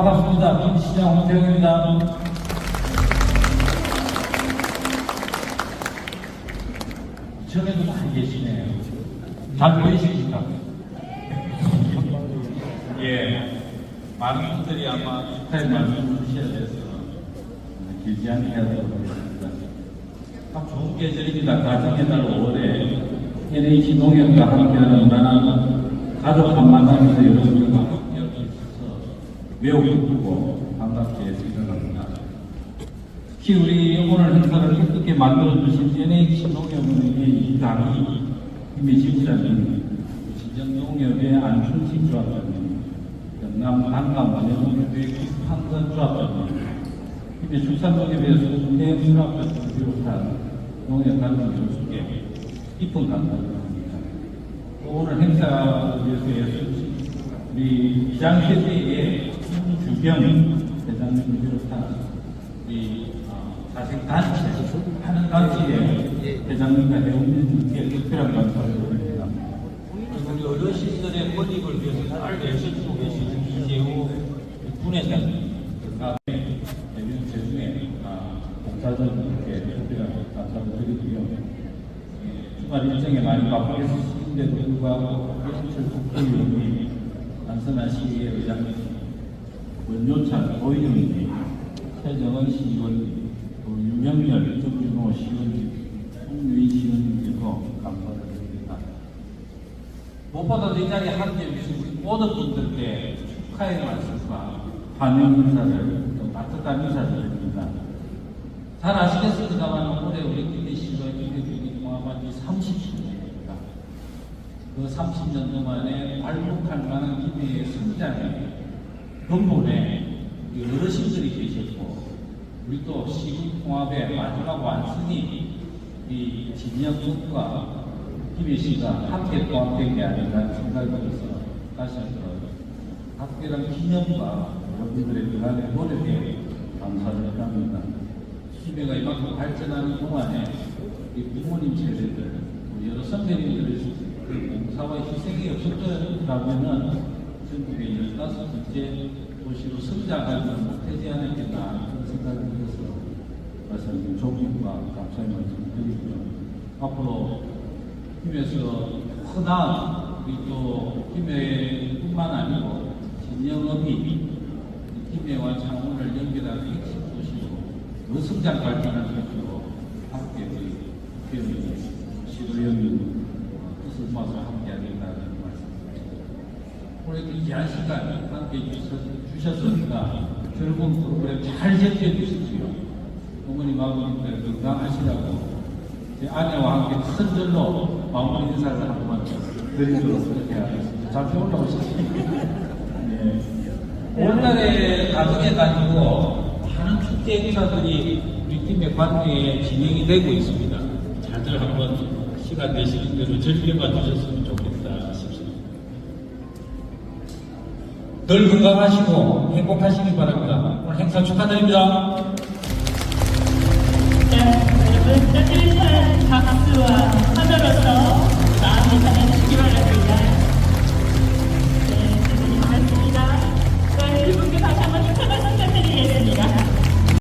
반갑습니다. 김시장 홍태영입니다. 전에도 많이 계시네요. 잘 보이십니까? 예. 많은 분들이 아마 축하의 말씀을 주셔야 돼서 길지 않게 하도록 하겠습니다. 참 좋은 계절입니다. 가정의 달 5월에 NH 농협과 함께하는 문화는 가족 한 만남에서 여러분들과 함께할 수 있어서 매우 기쁘고 반갑게 생각합니다. 특히 우리 오늘 행사를 뜻깊게 만들어주신 NH 농협의 이 당이 힘의 지부장님, 진정농협의 안춘식 조합장님, 영남 단감 원예농협의 김판선 조합장님, 힘의 축산농협의 손대영 조합장님 비롯한 농협 단원 교수께 깊은 감사를. 또 오늘 행사를 위해서 우리 비장세대의 김주경 대장님을 비롯한 이 어, 자식 단체, 하는 단체의 대장님과 회원님께 특별한 감사를 드립니다. 우리 어르신들의 권익을 위해서 잘 애쓰고 계시는 이재호 군회장님, 그다음에 대변 재중에 봉사자들께 특별한 감사를 드리고요. 예, 주말 일정에 많이 바쁘게 쓰시는데도 불구하고 한철 국회의원님, 안선한 시의회 의장님, 원효찬 도의원님, 최정은 시의원님, 또 윤명열 정준호 시의원님, 송유인 시의원님께도 감사를 드립니다. 무엇보다도 이 자리에 함께 해 주신 우리 모든 분들께 축하의 말씀과 환영 인사를 또 따뜻한 인사를 드립니다. 잘 아시겠습니다만 올해 우리 김대시가 김대중이 통합한 지 30주년입니다. 그 30년 동안에 발목할 만한 김해의 성장에 근본에 우리 어르신들이 계셨고 우리 또 시군 통합의 마지막 완성이 이 진영국과 김해 씨가 함께 통합된 게 아닌가 생각이 들어서 다시 한번 각별한 기념과 여러분들의 그간의 노력에 감사를 합니다. 김해가 이만큼 발전하는 동안에 이 부모님 세대들, 여러 선배님들의 그 봉사와 희생이 없었더라면은 전국의 15번째 도시로 성장하지 못하지 않았겠나 그런 생각이 들어서 말씀 존경과 감사의 말씀 드리고요. 앞으로 힘에서 흔한 우리 또 힘에뿐만 아니고 진영업이 힘에와 창원을 연결하는 도시로 더 성장 발전할 것으로 함께 우리 교육의 시도연님 뜻을 모아서 함께 하겠다는 말씀입니다. 오늘 그 귀한 시간 함께 주셨으니까 즐거운 프로그램 잘 제시해 주십시오. 어머님 아버님들 건강하시라고 제 아내와 함께 큰 절로 마무리 인사를 한 번 드리도록 그렇게 하겠습니다. 잠시 올라오시죠. 네. 오늘날에 가정해가지고 많은 축제 행사들이 우리 팀의 관계에 진행이 되고 있습니다. 다들 한번 시간 되시는 대로 즐겨봐 주셨으면 늘 건강하시고 행복하시기 바랍니다. 오늘 행사 축하드립니다. 네, 여러분 따뜻한 박수와 환호로서 마음을 전해주시기 바랍니다.